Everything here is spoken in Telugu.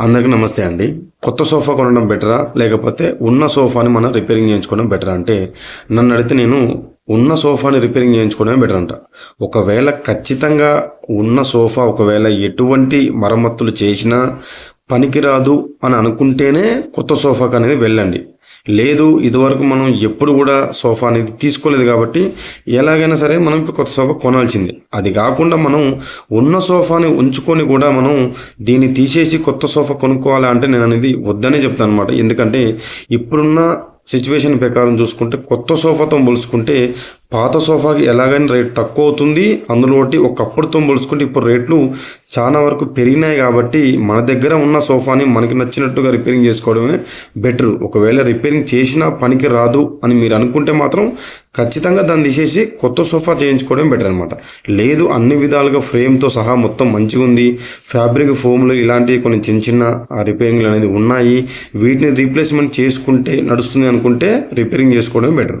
అందరికీ నమస్తే అండి. కొత్త సోఫా కొనడం బెటరా? లేకపోతే ఉన్న సోఫాని మనం రిపేరింగ్ చేయించుకోవడం బెటర్ అంటే నన్ను అడిగితే నేను ఉన్న సోఫాని రిపేరింగ్ చేయించుకోవడమే బెటర్ అంట. ఒకవేళ ఖచ్చితంగా ఉన్న సోఫా ఒకవేళ ఎటువంటి మరమ్మతులు చేసినా పనికిరాదు అని అనుకుంటేనే కొత్త సోఫాకి అనేది వెళ్ళండి. లేదు ఇదివరకు మనం ఎప్పుడు కూడా సోఫా అనేది తీసుకోలేదు కాబట్టి ఎలాగైనా సరే మనం ఇప్పుడు కొత్త సోఫా కొనాల్సిందే. అది కాకుండా మనం ఉన్న సోఫాని ఉంచుకొని కూడా మనం దీన్ని తీసేసి కొత్త సోఫా కొనుక్కోవాలి అంటే నేను అనేది వద్దనే చెప్తాను అనమాట ఎందుకంటే ఇప్పుడున్న సిచ్యువేషన్ ప్రకారం చూసుకుంటే కొత్త సోఫాతో పోల్చుకుంటే పాత సోఫాకి ఎలాగైనా రేట్ తక్కువ అవుతుంది అందులో ఒకటి ఒకప్పుడుతో పోల్చుకుంటే ఇప్పుడు రేట్లు చాలా వరకు పెరిగినాయి కాబట్టి మన దగ్గర ఉన్న సోఫాని మనకి నచ్చినట్టుగా రిపేరింగ్ చేసుకోవడమే బెటర్. ఒకవేళ రిపేరింగ్ చేసినా పనికి రాదు అని మీరు అనుకుంటే మాత్రం ఖచ్చితంగా దాన్ని తీసేసి కొత్త సోఫా చేయించుకోవడం బెటర్ అనమాట లేదు అన్ని విధాలుగా ఫ్రేమ్తో సహా మొత్తం మంచిగా ఉంది. ఫ్యాబ్రిక్ ఫోమ్లు ఇలాంటివి కొన్ని చిన్న చిన్న రిపేరింగ్లు అనేది ఉన్నాయి. వీటిని రీప్లేస్మెంట్ చేసుకుంటే నడుస్తుంది అనుకుంటే రిపేరింగ్ చేసుకోవడం బెటర్.